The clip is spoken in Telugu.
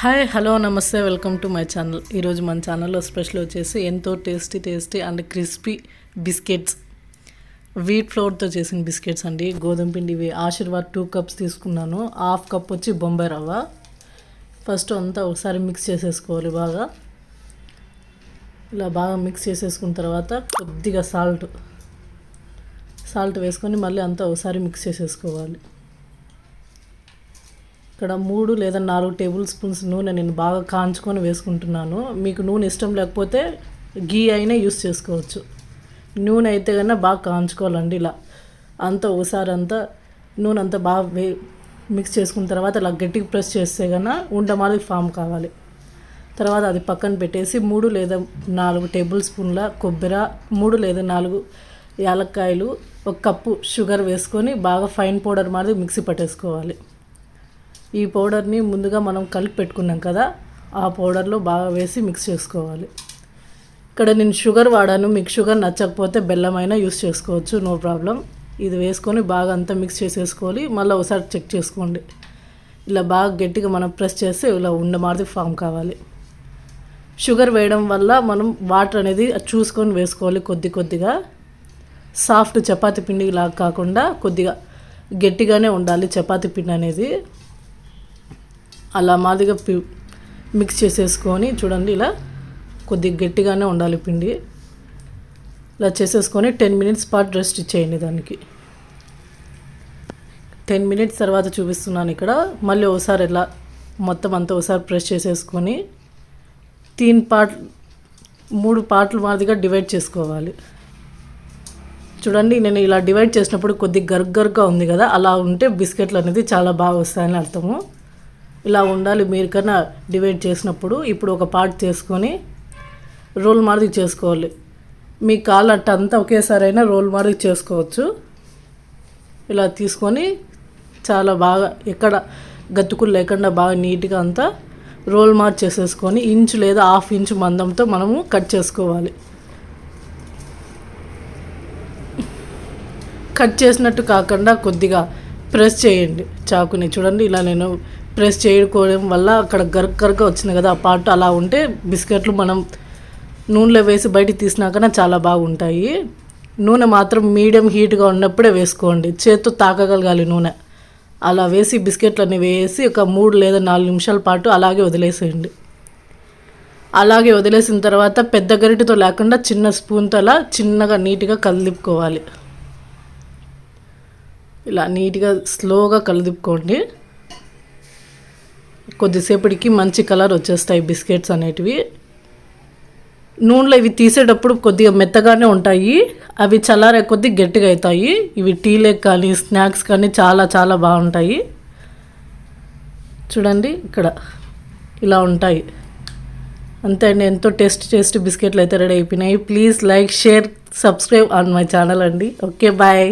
హాయ్ హలో నమస్తే వెల్కమ్ టు మై ఛానల్. ఈరోజు మన ఛానల్లో స్పెషల్ వచ్చేసి ఎంతో tasty tasty and crispy biscuits. Wheat ఫ్లోర్తో చేసిన బిస్కెట్స్ అండి. గోధుమ పిండి ఇవి ఆశీర్వాద్ టూ కప్స్ తీసుకున్నాను. హాఫ్ కప్ వచ్చి బొంబాయి రవ్వ. ఫస్ట్ అంతా ఒకసారి మిక్స్ చేసేసుకోవాలి బాగా. ఇలా బాగా మిక్స్ చేసేసుకున్న తర్వాత కొద్దిగా సాల్ట్. సాల్ట్ వేసుకొని మళ్ళీ అంతా ఒకసారి మిక్స్ చేసేసుకోవాలి. ఇక్కడ మూడు లేదా నాలుగు టేబుల్ స్పూన్స్ నూనె నేను బాగా కాంచుకొని వేసుకుంటున్నాను. మీకు నూనె ఇష్టం లేకపోతే గీ అయినా యూస్ చేసుకోవచ్చు. నూనె అయితే కన్నా బాగా కాంచుకోవాలండి ఇలా. అంతా ఒకసారి అంతా నూనె అంతా బాగా వే మిక్స్ చేసుకున్న తర్వాత ఇలా గట్టిగా ప్రెస్ చేస్తే కన్నా ఉండమాలి ఫామ్ కావాలి. తర్వాత అది పక్కన పెట్టేసి మూడు లేదా నాలుగు టేబుల్ స్పూన్ల కొబ్బరి మూడు లేదా నాలుగు యాలక్కాయలు ఒక కప్పు షుగర్ వేసుకొని బాగా ఫైన్ పౌడర్ మాదిరి మిక్సీ పట్టేసుకోవాలి. ఈ పౌడర్ని ముందుగా మనం కలిపి పెట్టుకున్నాం కదా ఆ పౌడర్లో బాగా వేసి మిక్స్ చేసుకోవాలి. ఇక్కడ నేను షుగర్ వాడాను మీకు షుగర్ నచ్చకపోతే బెల్లం అయినా యూస్ చేసుకోవచ్చు నో ప్రాబ్లం. ఇది వేసుకొని బాగా అంతా మిక్స్ చేసేసుకోవాలి మళ్ళీ ఒకసారి చెక్ చేసుకోండి. ఇలా బాగా గట్టిగా మనం ప్రెస్ చేస్తే ఇలా ఉండమారిది ఫామ్ కావాలి. షుగర్ వేయడం వల్ల మనం వాటర్ అనేది చూసుకొని వేసుకోవాలి కొద్ది కొద్దిగా. సాఫ్ట్ చపాతి పిండి లాగా కాకుండా కొద్దిగా గట్టిగానే ఉండాలి చపాతి పిండి అనేది. అలా మాదిగా పి మిక్స్ చేసేసుకొని చూడండి ఇలా కొద్దిగా గట్టిగానే ఉండాలి పిండి. ఇలా చేసేసుకొని టెన్ మినిట్స్ పాటు రెస్ట్ ఇచ్చేయండి దానికి. టెన్ మినిట్స్ తర్వాత చూపిస్తున్నాను ఇక్కడ. మళ్ళీ ఒకసారి ఇలా మొత్తం అంతా ఒకసారి ప్రెస్ చేసేసుకొని తీన్ పార్ట్ మూడు పార్ట్లు మాదిరిగా డివైడ్ చేసుకోవాలి. చూడండి నేను ఇలా డివైడ్ చేసినప్పుడు కొద్దిగా గరుగ్గరుగ్గా ఉంది కదా అలా ఉంటే బిస్కెట్లు అనేది చాలా బాగా వస్తాయని అర్థము. ఇలా ఉండాలి మీరు కన్నా డివైడ్ చేసినప్పుడు ఇప్పుడు ఒక పార్ట్ చేసుకొని రోల్ మాదిరి చేసుకోవాలి. మీ కాలు అట్ట అంతా ఒకేసారి అయినా రోల్ మాదిరి చేసుకోవచ్చు. ఇలా తీసుకొని చాలా బాగా ఎక్కడ గతుకులు లేకుండా బాగా నీట్గా అంతా రోల్ మార్క్ చేసేసుకొని ఇంచు లేదా హాఫ్ ఇంచు మందంతో మనము కట్ చేసుకోవాలి. కట్ చేసినట్టు కాకుండా కొద్దిగా ప్రెస్ చేయండి చాకుని. చూడండి ఇలా నేను ప్రెస్ చేయకపోవడం వల్ల అక్కడ గరగరగా వచ్చింది కదా ఆ పార్ట్ అలా ఉంటే బిస్కెట్లు మనం నూనెలో వేసి బయటికి తీసినాకనే చాలా బాగుంటాయి. నూనె మాత్రం మీడియం హీట్గా ఉన్నప్పుడే వేసుకోండి. చేత్తో తాకగలగాలి నూనె. అలా వేసి బిస్కెట్లన్నీ వేసి ఒక మూడు లేదా నాలుగు నిమిషాల పాటు అలాగే వదిలేసేయండి. అలాగే వదిలేసిన తర్వాత పెద్ద గరిటెతో లేకుండా చిన్న స్పూన్తో అలా చిన్నగా నీట్గా కలిదిప్పుకోవాలి ఇలా నీట్గా స్లోగా కలిదిప్పుకోండి కొద్దిసేపటికి మంచి కలర్ వచ్చేస్తాయి బిస్కెట్స్ అనేటివి. నూనెలో ఇవి తీసేటప్పుడు కొద్దిగా మెత్తగానే ఉంటాయి. అవి చల్లారే కొద్ది గట్టిగా అవుతాయి. ఇవి టీలేక్ కానీ స్నాక్స్ కానీ చాలా చాలా బాగుంటాయి. చూడండి ఇక్కడ ఇలా ఉంటాయి. అంతే అండి. ఎంతో టేస్ట్ టేస్ట్ బిస్కెట్లు అయితే రెడీ అయిపోయినాయి. Please like share subscribe on my channel అండి. Okay bye.